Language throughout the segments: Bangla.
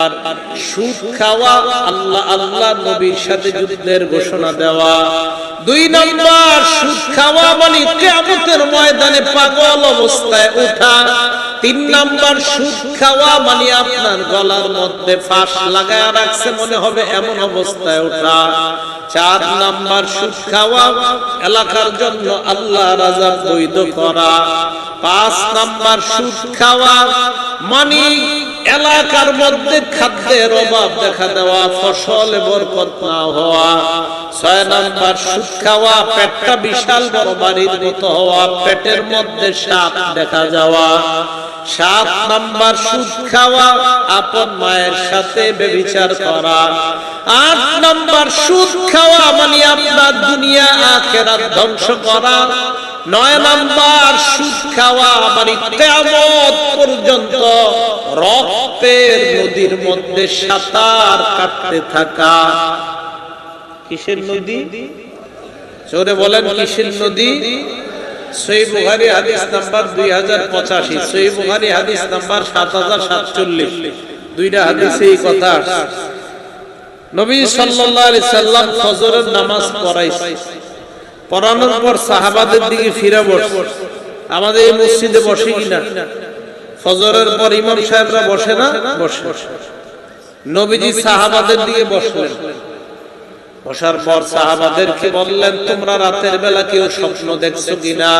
আর সুদ খাওয়া, আল্লাহ আল্লাহ নবীর সাথে যুদ্ধের ঘোষণা দেওয়া। দুই নম্বর, সুদ খাওয়া মানে কিয়ামতের ময়দানে পাগল অবস্থায় ওঠা। তিন সুদ খাওয়া মানে আপনার গলার মধ্যে ফাঁস লাগায় রাখছে, মনে হবে এমন অবস্থায় ওঠা। চার নাম্বার, সুদ খাওয়া এলাকার জন্য আল্লাহ রাজা বৈধ করা। পাঁচ নাম্বার, সুদ খাওয়া মানে এলাকার মধ্যে খাদ্যের অভাব দেখা দেওয়া, ফসল বরকত না হওয়া, ছয় নাম্বার সুদ খাওয়া, পেটটা বিশাল বড় বাড়ির মতো হওয়া, পেটের মধ্যে সাপ দেখা যাওয়া। সাত নাম্বার সুদ খাওয়া, আপন মায়ের সাথে বেবিচার করা। আট নাম্বার সুদ খাওয়া মানে আপনার দুনিয়া আখেরাত ধ্বংস করা। নয় নাম্বার খাওয়া মানে কেমন পর্যন্ত রক্তের নদীর মধ্যে সাঁতার কাটতে থাকা। কিসের নদী? বলেন, কিসের নদী? দুই পঁচাশি সাত হাজার সাতচল্লিশ। দুইটা কথা নবী নামাজ পড়াইছে। পড়ানোর পর সাহাবাদের দিকে ফিরে বসে। আমাদের এই মসজিদে বসে কিনা ফজরের পর ইমাম সাহেবরা বসে না? বসে। নবীজি সাহাবাদের দিকে বসলেন। বসার পর সাহাবাদেরকে বললেন, তোমরা রাতের বেলা কেউ স্বপ্ন দেখছ কিনা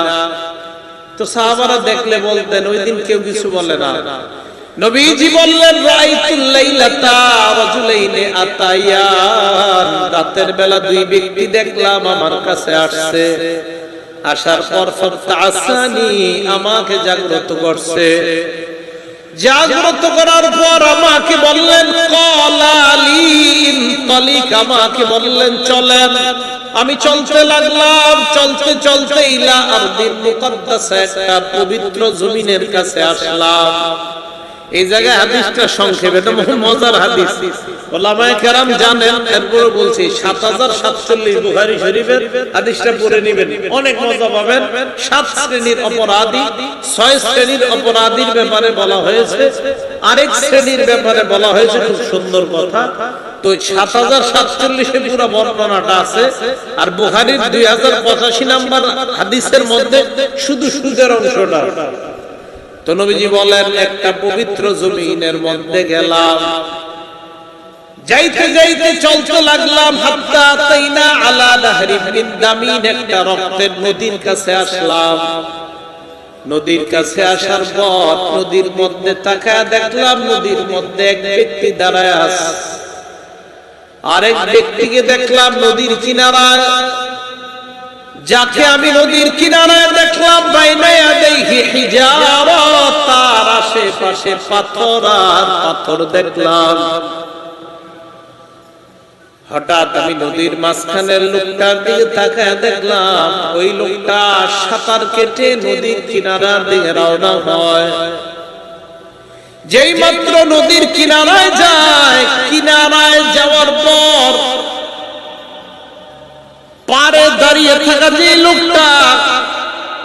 তো সাহাবারা দেখলে বলতেন, ওই দিন কেউ কিছু বলে না। নবীজি বললেন রাতের বেলা দুই ব্যক্তি দেখলাম আমার কাছে আসছে। আসার পর ফাতাসানি আমাকে জাগ্রত করছে। জাগ্রত করার পর আমাকে বললেন তলিক। আমাকে বললেন চলেন। আমি চলতে লাগলাম চলতে চলতে ইলা আরদিন মুকদ্দাসা একটা পবিত্র জমিনের কাছে আসলাম। এই জায়গায় হাদিসটা সংক্ষেপে, এটা বহু মজার হাদিস। ওলামায়ে কেরাম জানেন, এরপরে বলছি, সাত হাজার সাতচল্লিশ বুখারি শরীফের হাদিসটা পড়ে নেবেন। অনেক মজা পাবেন। সাত শ্রেণির অপরাধী, ছয় শ্রেণির অপরাধীর ব্যাপারে বলা হয়েছে। আরেক শ্রেণির ব্যাপারে বলা হয়েছে, খুব সুন্দর কথা। তো সাত হাজার সাতচল্লিশে পুরো বর্ণনাটা আছে। আর বুখারির দুই হাজার পঁচাশি নাম্বার হাদিসের মধ্যে শুধু সুদের অংশটা। তো নবীজি বলেন, একটা পবিত্র জমিনের মধ্যে গেলাম। যাইতে যাইতে চলতে লাগলাম, হাত্তা তাইনা আলা দাহরি দামিন, একটা রক্তের নদীর কাছে আসলাম। নদীর কাছে আসার পর নদীর মধ্যে তাকায় দেখলাম, নদীর মধ্যে এক ব্যক্তি দাঁড়ায় আছে। আরেক ব্যক্তিকে দেখলাম নদীর কিনারায়। যাকে আমি নদীর কিনারায় দেখলাম বাইনায় দেখি হিজারা তার আশেপাশে পাথর আর পাথর দেখলাম। হঠাৎ আমি নদীর মাঝখানের লোকটার দিকে তাকায় দেখলাম, ওই লোকটা সাঁতার কেটে নদীর কিনারার দিকে রওনা হয়। যেই মাত্র নদীর কিনারায় যায়, কিনারায় যাওয়ার পর পারে দাঁড়িয়ে থাকা যে লোকটা,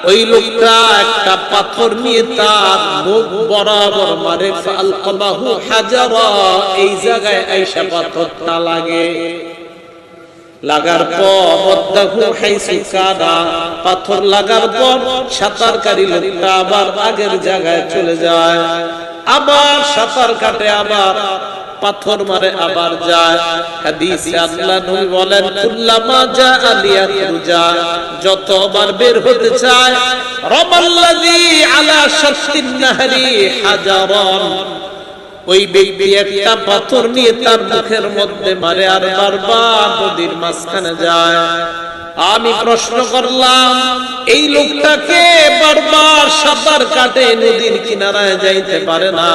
ওই লোকটা একটা পাথর নিয়ে তার মুখ বরাবর মারে ফালকাবাহু হাজারা, এই জায়গায় আইসা পাথরটা লাগে। লাগার পর পাথর লাগার পর সাঁতারকারী লোকটা আবার আগের জায়গায় চলে যায়। আবার সাঁতার কাটে, আবার পাথর মারে আবার যায়। বলেন, কুল্লামা আলিয়া যতবার বের হতে চায় আলা শাত্তিন নাহরি হাজারান। ওই ব্যক্তি একটা পাথর নিয়ে তার মুখের মধ্যে মারে আর বারবার নদীর মাঝখানে যায়। আমি প্রশ্ন করলাম, এই লোকটাকে বারবার সাঁতার কাটে নদীর কিনারায় যাইতে পারে না?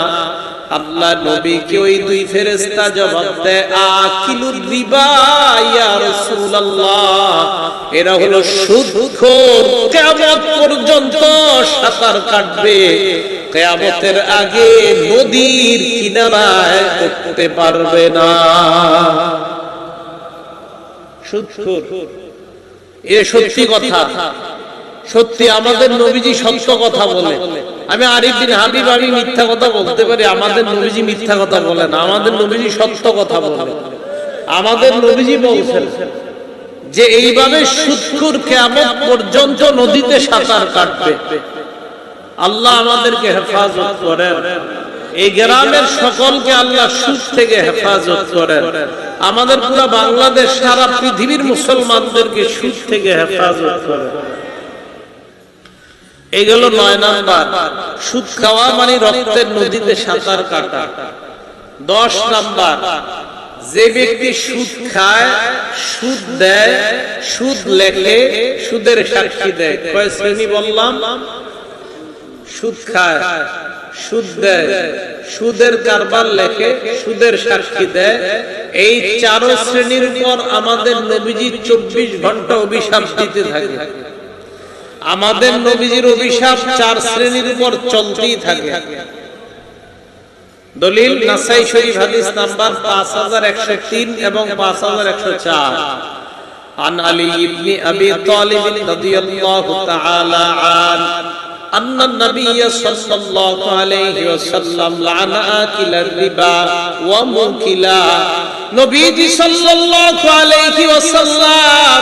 আল্লাহ নবীকে ওই দুই ফেরেশতা জবাব দেয়, আকিলুর রিবা ইয়া রাসূলুল্লাহ। এরা হলো সুদখোর, কিয়ামত পর্যন্ত সাঁতার কাটবে। কিয়ামতের আগে নদীর কিনারায় উঠতে পারবে না। সুদখোর। এ সত্যি কথা। সত্যি আমাদের নবীজি সত্য কথা বলে। আমি আরিফ বিন হাবিব আমি মিথ্যা কথা বলতে পারি, আমাদের নবীজি মিথ্যা কথা বলেন, আমাদের নবীজি সত্য কথা বলেন, আমাদের নবীজি বলছেন যে এইভাবে সুৎখুর কেমন পর্যন্ত নদীতে সাঁতার কাটবে। আল্লাহ আমাদেরকে হেফাজত করেন। এই গ্রামের সকলকে আল্লাহ সুদ থেকে হেফাজত করেন। আমাদের পুরো বাংলাদেশ, সারা পৃথিবীর মুসলমানদেরকে সুদ থেকে হেফাজত করেন। এগুলো নয় নাম্বার। সুদ খাওয়া মানে রক্তের নদীতে সাঁতার কাটা। দশ নাম্বার, যে ব্যক্তি সুদ খায়, সুদ দেয়, সুদ লেখে, সুদের সাক্ষী দেয়। কয় শ্রেণি বললাম? সুদ খায়, সুদ দেয়, সুদের কারবার লেখে, সুদের সাক্ষী দেয়। এই চারো শ্রেণির পর আমাদের নবীজি চব্বিশ ঘণ্টা অভিশাপ দিতে থাকে। আমাদের নবীজির অভিশাপ চার শ্রেণীর উপর চলতেই থাকে দলিল নাসাই শরীফ হাদিস নাম্বার 5103 এবং 5104 عن علي بن ابي طالب رضي الله تعالى عنه أن النبي صلى الله عليه وسلم لعن آكل الربا وموكلا نبي صلى الله عليه وسلم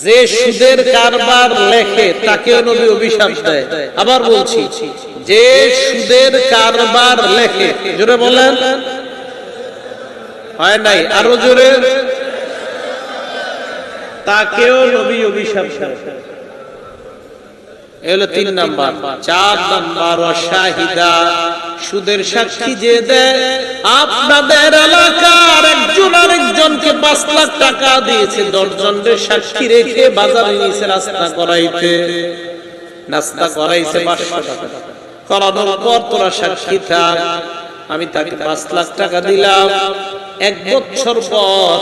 যে সুদের কারবার লেখে, তাকেও নবী অভিশাপ দেয়। আবার বলছি, যে সুদের কারবার লেখে, জোরে বলেন। হয় নাই? আরও জোরে। তাকেও নবী অভিশাপ দেয়। এলো তিন নাম্বার, চার নাম্বার, অশাহিদা। সুদের সাক্ষী যে দেয়, আপনাদের এলাকার একজন আরেকজনকে পাঁচ লাখ টাকা দিয়েছে দশজনের সাক্ষী রেখে বাজারে নিয়েছে রাস্তা করাইতে। নাস্তা করাইছে পাঁচশো টাকা। করানোর পর তোরা সাক্ষী থাক। আমি তাকে পাঁচ লাখ টাকা দিলাম। এক বছর পর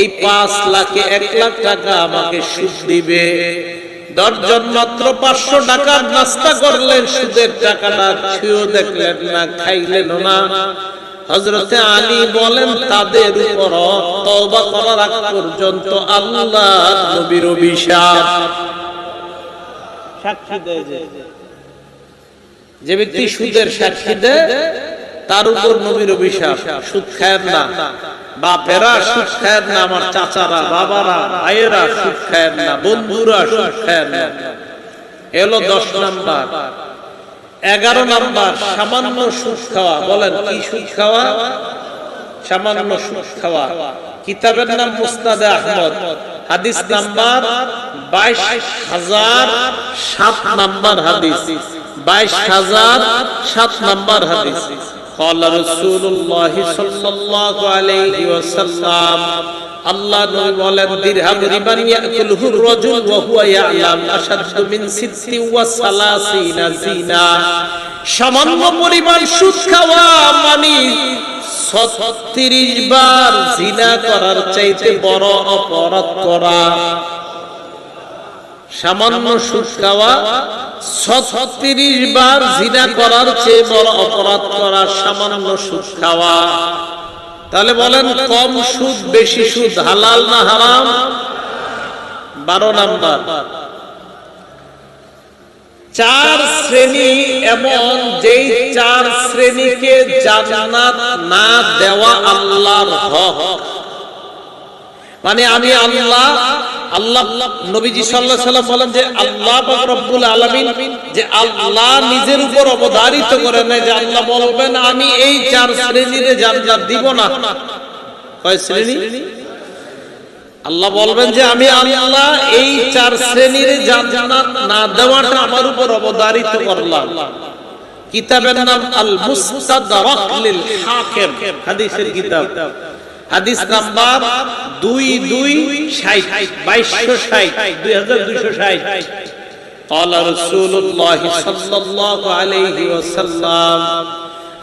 এই পাঁচ লাখে এক লাখ টাকা আমাকে সুদ দিবে। দশজন মাত্র পাঁচশো টাকার নাস্তা করলেন সুদের টাকাটা ছুঁয়েও দেখলেন না খাইলেন না। হজরতে আলী বলেন তাদের উপর তওবা করার আগ পর্যন্ত আল্লাহ নবীর অভিশাপ। সাক্ষী দেয় যে যে ব্যক্তি সুদের সাক্ষী দেয় তার উপর নবীর অভিশাপ। সুদ খায় না। বাপেরা সুদ খায় না আমার চাচারা, বাবারা, ভাইয়েরা সুদ খায় না বন্ধুরা সুদ খায় না এলো দশ নাম্বার। এগারো নাম্বার, সামান্য সুদ খাওয়া। বলেন, কি সুদ খাওয়া? সামান্য সুদ খাওয়া। কিতাবের নাম মুস্তাদে আহমদ। হাদিস নাম্বার বাইশ হাজার সাত নাম্বার হাদিস। বাইশ হাজার সাত নাম্বার হাদিস। قال رسول الله صلى الله عليه وسلم আল্লাহ নবী বলেন দিরহাম রিবান ইয়াকুলহু রাজুল ওয়া হুয়া ইয়ালাম আশাদ্দু মিন সিত্তি ওয়া সালাসিনা জিনা সামান্য পরিমাণ সুদ খাওয়া মানে 36 বার জিনা করার চাইতে বড় অপরাধ করা সামান্য সুদ খাওয়া ছত্রিশ বার জিনা করার চেয়ে বড় অপরাধ করা সামান্য সুদ খাওয়া। তাহলে বলেন কম সুদ বেশি সুদ হালাল না হারাম? বারো নাম্বার। চার শ্রেণি এমন যেই চার শ্রেণীকে জান্নাত না দেওয়া আল্লাহর হক। মানে আমি আল্লাহ আল্লাহ নবীজি আলাইহি সাল্লাম বলেন যে আল্লাহ রব্বুল আলামিন যে আল্লাহ নিজের উপর অবধারিত করে না যে আল্লাহ বলবেন, আমি এই চার শ্রেণীরে জান্নাত দিব না। কয় শ্রেণি? আল্লাহ বলবেন যে আমি আল্লাহ এই চার শ্রেণির জান্নাত না দেওয়াটা আমার উপর অবধারিত করলাম। কিতাবের নাম আল মুস্তাদরাক লিল হাকিম হাদিসের কিতাব। হাদিস নাম্বার দুই দুই ষাট বাইশশো ষাট দুই হাজার দুইশো ষাট قال رسول الله صلى الله عليه وسلم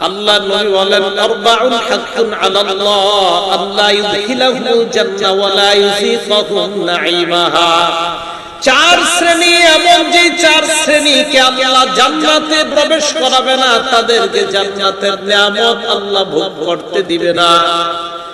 আল্লাহ নবী বলেন আরবাউন হাক্কুন আলাল্লাহ আল্লাহ ইউদখিলাহুল জান্নাহ ওয়া লা ইউযিকুহুম নাঈমাহা চার শ্রেণী এমন যে চার শ্রেণীকে আল্লাহ জান্নাতে প্রবেশ করাবে না তাদেরকে জান্নাতের নিয়ামত আল্লাহ ভোগ করতে দিবে না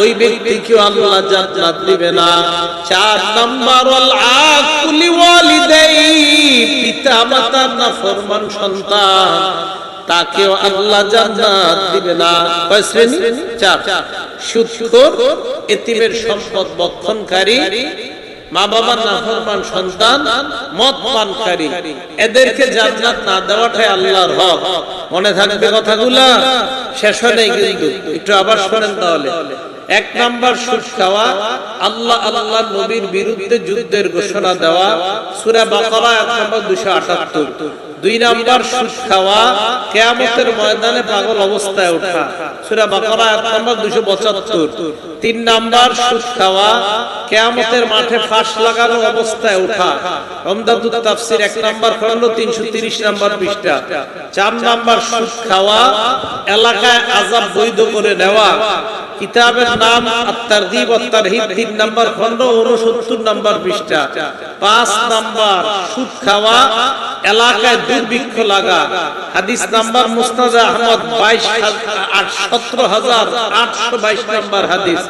ওই ব্যক্তিকে আল্লাহ জান্নাত দিবে না। চার নাম্বার, ওয়াল আকুলি ওয়ালিদাই পিতা মাতার নাফরমান সন্তান, তাকেও আল্লাহ জান্নাত দিবে না। কয় শ্রেণি? চার। সুদখোর এতিমের সম্পদ বক্ষণকারী, মা বাবার নাফরমান সন্তান মদ পানকারী এদেরকে জান্নাত না দেওয়াটাই আল্লাহর হক। মনে থাকবে কথাগুলা? শেষ হয় নাই কিন্তু। একটু আবার শোনেন তাহলে। এক নাম্বার সুদ খাওয়া, আল্লাহ আল্লাহ নবীর বিরুদ্ধে যুদ্ধের ঘোষণা দেওয়া, সূরা বাকারা এক নম্বর 278 দুই নাম্বার সুদ খাওয়া, কেয়ামতের ময়দানে পাগল অবস্থায় ওঠা। সূরা বাকারা এক নম্বর 275 তিন নাম্বার সুদ খাওয়া, কেয়ামতের মাঠে ফাঁস লাগানো অবস্থায় ওঠা। রমদাদুত তাফসীর এক নাম্বার খণ্ড 330 নাম্বার পৃষ্ঠা। চার নাম্বার সুদ খাওয়া, এলাকায় আযাব বৈধ করে নেওয়া। কিতাবের নাম 3 নাম্বার খণ্ড 69 নাম্বার পৃষ্ঠা। পাঁচ নাম্বার, সুদ খাওয়া, এলাকায় দুর্ভিক্ষ লাগা। হাদিস নাম্বার আহমদ 17822 নাম্বার হাদিস।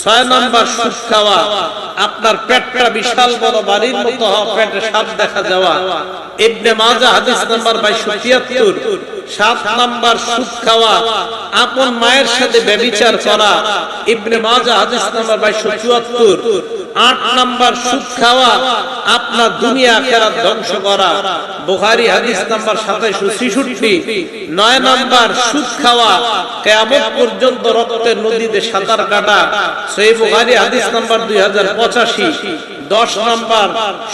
ছয় নাম্বার, সুদ খাওয়া। আপনার পেটটা বিশাল বড়, বাড়ির মতো হওয়া, পেটে সাপ দেখা যাওয়া। ইবনে মাজাহ হাদিস নাম্বার 2273 সাত নাম্বার, সুদ খাওয়া। আপন মায়ের সাথে ব্যভিচার করা। ইবনে মাজা, হাদিস নাম্বার 2274 আট নাম্বার সুদ খাওয়া আপনার দুনিয়া আখেরাত ধ্বংস করা। বুখারী, হাদিস নাম্বার 2766 নয় নাম্বার সুদ খাওয়া, কিয়ামত পর্যন্ত রক্তের নদীতে সাঁতার কাটা। সহিহ বুখারী, হাদিস নাম্বার 2085 দশ নাম্বার,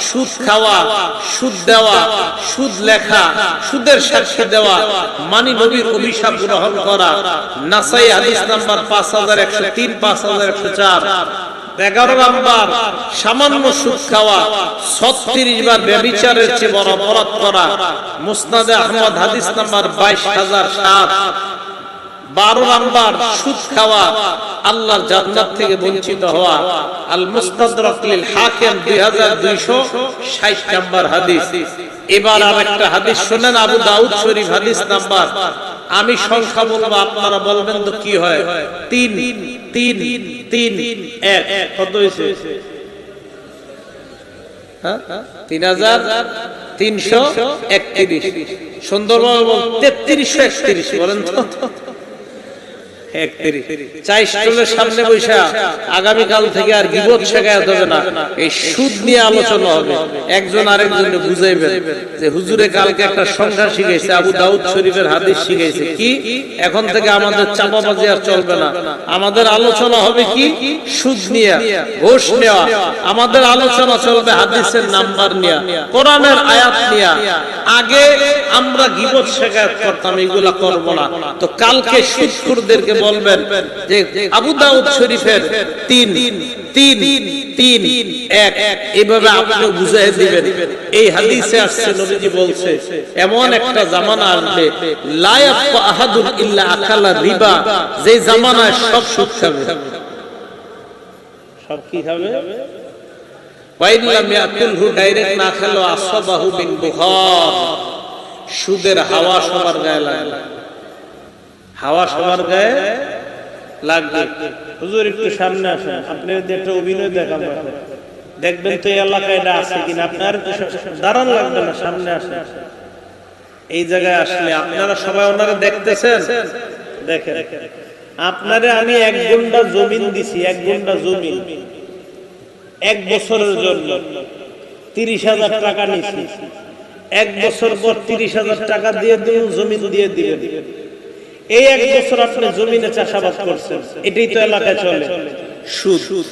সুদ খাওয়া, সুদ দেওয়া, সুদ লেখা, সুদের সাক্ষী দেওয়া, মানি নবীর অভিশাপ গ্রহণ করা, নাসাই হাদিস নাম্বার পাঁচ হাজার একশো তিন, পাঁচ হাজার একশো চার। এগারো নাম্বার, সামান্য সুদ খাওয়া, ছত্রিশ বার ব্যবিচারের চেয়ে বড় অপরাধ করা, মুসনাদে আহমদ হাদিস নাম্বার বাইশ হাজার সাত। বারো নাম্বার সুদ খাওয়া, আল্লাহর জান্নাত থেকে বঞ্চিত হওয়া। আল মুস্তাদরাক লিল হাকিম 2260 নাম্বার হাদিস। এবার আরেকটা হাদিস শুনেন, আবু দাউদ শরীফ হাদিস নাম্বার। আমি সংখ্যা বলব, আপনারা বলবেন তো কি হয়? তিন তিন তিন, এক। কত হয়েছে? হ্যাঁ? তিন হাজার তিনশো একত্রিশ। সুন্দরভাবে তেত্রিশশো একত্রিশ, বলেন তো। আর চলবে না। আমাদের আলোচনা হবে কি? সুদ নিয়ে, ঘোষ নেওয়া। আমাদের আলোচনা চলবে হাদিসের নাম্বার নিয়ে, কোরআনের আয়াত নিয়ে। আগে আমরা গিবত শেখায়ত করতাম, এগুলা করব না। তো কালকে সুদখুরদেরকে বলবেন যে আবু দাউদ শরীফের তিন তিন তিন এক। এইভাবে আপনি বুঝাই দিবেন। এই হাদিসে আসছে নবীজি বলছে এমন একটা জামানা আসবে লা ইয়াবকা আহাদুন ইল্লা আকালা রিবা যে জামানায় সব সুদ খাবে। সব কি খাবে? ডাইরেক্ট না খেলো আসবাহু বিন বুখার। সুদের হাওয়া সবার গায়ে লাগে। হাওয়া সবার গায়ে লাগবে। হুজুর একটু সামনে আসেন আপনি যদি একটা অভিনয় দেখান দেখবেন তো এই এলাকায় এটা আছে কিনা আপনার দাঁড়ান লাগবে না সামনে আসেন। এই জায়গায় আসলে আপনারা সবাই ওনারা দেখতেছেন? দেখেন। আপনারে আমি এক গুন্ডা জমিন দিছি এক গুন্ডা জমিন। এক বছরের জন্য তিরিশ হাজার টাকা নিছি। এক বছর পর তিরিশ হাজার টাকা দিয়ে দিন জমি দিয়ে দিবেন। এই এক বছর আপনি জমিনে চাষাবাদ করছেন এটাই তো এলাকায় চলে। সুদ।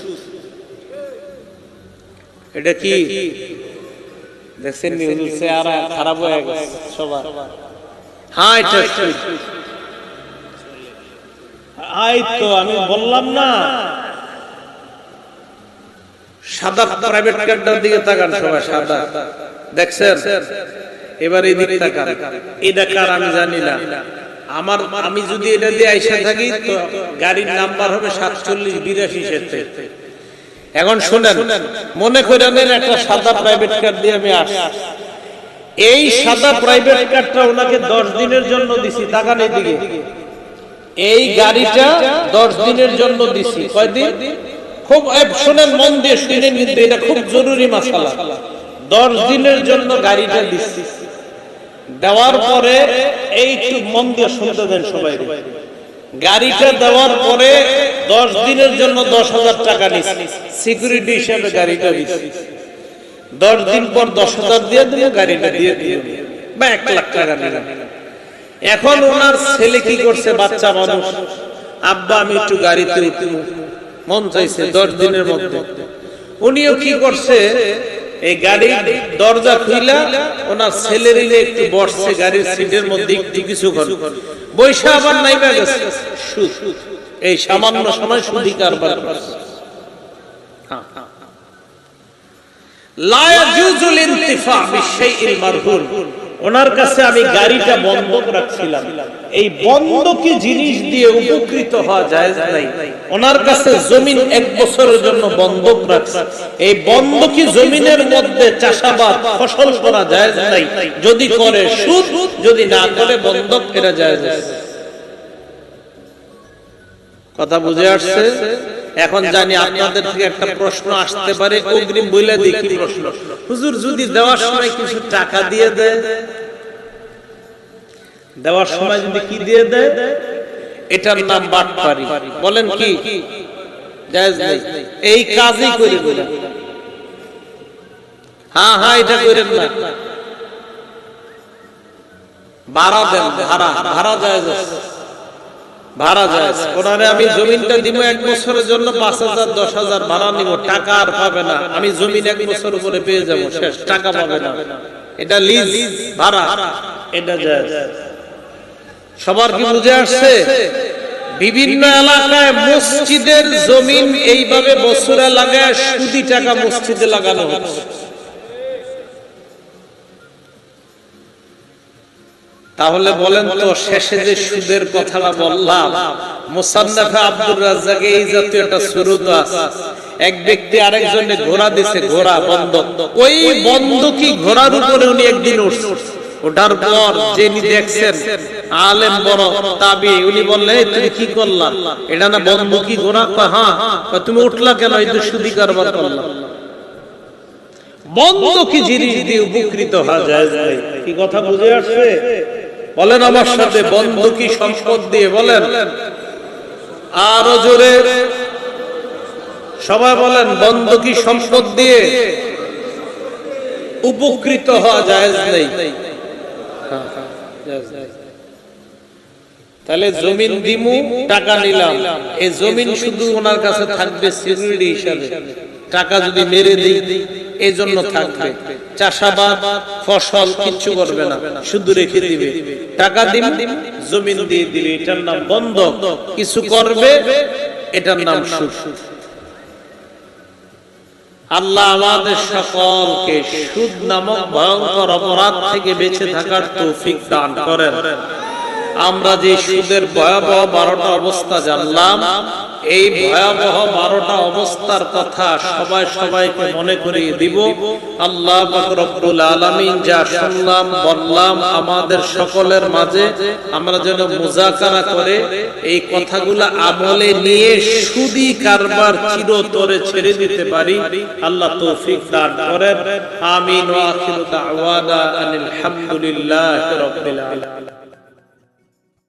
এটা কি? দেখছেন হুজুর চেহারা খারাপ হয়ে গেছে সবার। হ্যাঁ এটা সুদ। আই তো আমি বললাম না। সাদা প্রাইভেট কারটার দিকে তাকান সবাই সাদা। দেখছেন? এবার এই দিকে তাকান। এটা কার আমি জানি না। আমার আমি যদি এটা দিয়ে আইসা থাকি, তো গাড়ির নাম্বার হবে সাতচল্লিশ বিরাশি সেতে এখন শুনেন, মনে করে নেন একটা সাদা প্রাইভেট কার দিয়ে আমি আসি এই সাদা প্রাইভেট কারটা ওনাকে দশ দিনের জন্য দিছি তাকান এদিকে। এই গাড়িটা দশ দিনের জন্য দিছি। কয়দিন? খুব শুনেন, মন দিয়ে শুনেন কিন্তু এটা খুব জরুরি মাসালা। দশ দিনের জন্য গাড়িটা দিছি। দেওয়ার পরে এই মন দিয়ে শুনতে দেন সবাই গাড়িটা দেওয়ার পরে দশ দিনের জন্য দশ হাজার টাকা নিচ্ছি সিকিউরিটি হিসাবে গাড়িটা দিচ্ছি দশ দিন পর দশ হাজার দিয়ে দিল গাড়িটা দিয়ে দিল বা এক লাখ টাকা নিলাম। এখন ওনার ছেলে কি করছে, বাচ্চা মানুষ? আব্বা, আমি একটু গাড়িতে মন চাইছে দশ দিনের মধ্যে। উনিও কি করছে এই গাড়ির দরজা খুইলা ওনার ছেলের একটু বসছে গাড়ির সিটের মধ্যে একটু কিছু বৈশা আবার নাইবা গেছে। এই সামান্য সময় সুদি কারবার। লা ইয়াজুজুল ইনতিফা বিশাইইল মারহুন ওনার কাছে আমি গাড়িটা বন্ধক রাখছিলাম। এই বন্ধকি জিনিস দিয়ে উপকৃত হওয়া যায় নাই। ওনার কাছে জমিন এক বছরের জন্য বন্ধক রাখছে। এই বন্ধকি জমিনের মধ্যে চাষাবাদ, ফসল করা যায় নাই। যদি করে সুদ, যদি না করে বন্ধক এরা যায় কথা বুঝে আসছে? এখন জানি আপনাদের থেকে একটা প্রশ্ন আসতে পারে অগ্রিম বইলে দেখি প্রশ্ন। হুজুর যদি দেওয়ার সময় কিছু টাকা দিয়ে দেয় দেওয়ার সময় যদি কি দিয়ে দেয় এটার নাম বাটপারি। বলেন কি? জায়েজ নেই। এই কাজই করি বলেন হ্যাঁ হ্যাঁ এটা করেন না। ভাড়া দেন ভাড়া ভাড়া জায়েজ আছে। ভাড়া যায়। ওনারে আমি জমিনটা দিব এক বছরের জন্য পাঁচ হাজার, দশ হাজার ভাড়া নিব, টাকা আর পাবে না। আমি জমিন এক বছর উপরে পেয়ে যাব, শেষ, টাকা পাবে না। এটা লিজ ভাড়া। এটা যায়। সবার কি বুঝে আসছে? বিভিন্ন এলাকায় মসজিদের জমিন এইভাবে বছরে লাগায় সুদি টাকা মসজিদে লাগানো হচ্ছে। তাহলে বলেন তো, শেষে যে সুদের কথাটা বললাম, মুসান্নাফে আব্দুর রাজ্জাকে এই জাতীয় একটা সুরত আছে। এক ব্যক্তি আরেকজনে ঘোড়া দিছে, ঘোড়া বন্ধ ওই বন্ধ কি ঘোড়ার উপরে উনি একদিন উঠছে। ওঠার পর যিনি দেখছেন, আলেম বড়, তাবি, উনি বললেন তুমি কি করলা? এটা না বন্ধ কি ঘোড়া হ্যাঁ তুমি উঠলা কেন? এই তো সুদি কারবার করলাম বন্ধ কি জিনিস দিয়ে উপকৃত হওয়া যায়। কি কথা বুঝে আসছে? বলেন আমার সাথে বন্ধ কি সম্পদ দিয়ে বলেন। আরও জোরে। সবাই বলেন বন্ধ কি সম্পদ দিয়ে উপকৃত হওয়া যায় নেই। তাহলে জমিন দিমু, টাকা নিলাম। এই জমিন শুধু ওনার কাছে থাকবে সিকিউরিটি হিসাবে। টাকা যদি মেরে দিই এই জন্য থাকবে। চাষাবাদ ফসল কিচ্ছু করবে না। শুধু রেখে দিবে। টাকা দিম জমিন দিয়ে দিবে। এটার নাম বন্ধ কিছু করবে এটার নাম সুদ। আল্লাহ আমাদের সকলকে সুদ নামক ভয়ঙ্কর অপরাধ থেকে বেঁচে থাকার তৌফিক দান করেন। আমরা যে সুদের ভয়াবহ বারোটা অবস্থা জানলাম এই ভয়াবহ বারোটা অবস্থার কথা সবাই সবাইকে মনে করিয়ে দিব। আল্লাহ আলামিন যা শুনলাম, বললাম আমাদের সকলের মাঝে, আমরা যেন মুজাকারা করে এই কথাগুলো আমলে নিয়ে সুদি কারবার চিরতরে ছেড়ে দিতে পারি। আল্লাহ তৌফিক দান করেন। আমিন আখিরু দাওয়ানা আনিল রাব্বিল আলামিন।